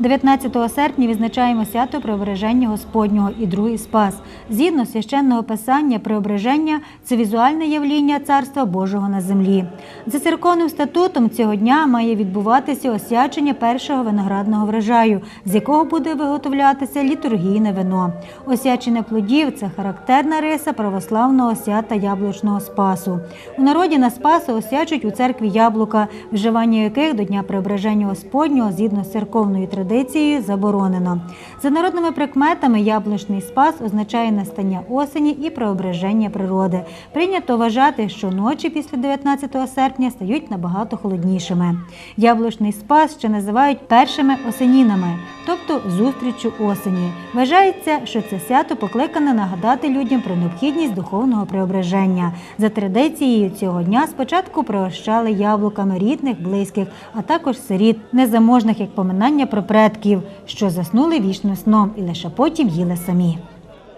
19 серпня відзначаємо свято Преображення Господнього і другий спас. Згідно священного писання, Преображення це візуальне явління Царства Божого на землі. За церковним статутом цього дня має відбуватися освячення першого виноградного врожаю, з якого буде виготовлятися літургійне вино. Освячення плодів це характерна риса православного свята яблучного спасу. У народі на спасу освячують у церкві яблука, вживання яких до дня Преображення Господнього згідно з церковною традицією заборонено. За народними прикметами яблучний спас означає настання осені і преображення природи. Прийнято вважати, що ночі після 19 серпня стають набагато холоднішими. Яблучний спас ще називають першими осенінами, тобто зустріччю осені. Вважається, що це свято покликане нагадати людям про необхідність духовного преображення. За традицією цього дня спочатку пригощали яблуками рідних, близьких, а також сиріт, незаможних як поминання про предків, що заснули вічно сном і лише потім їли самі.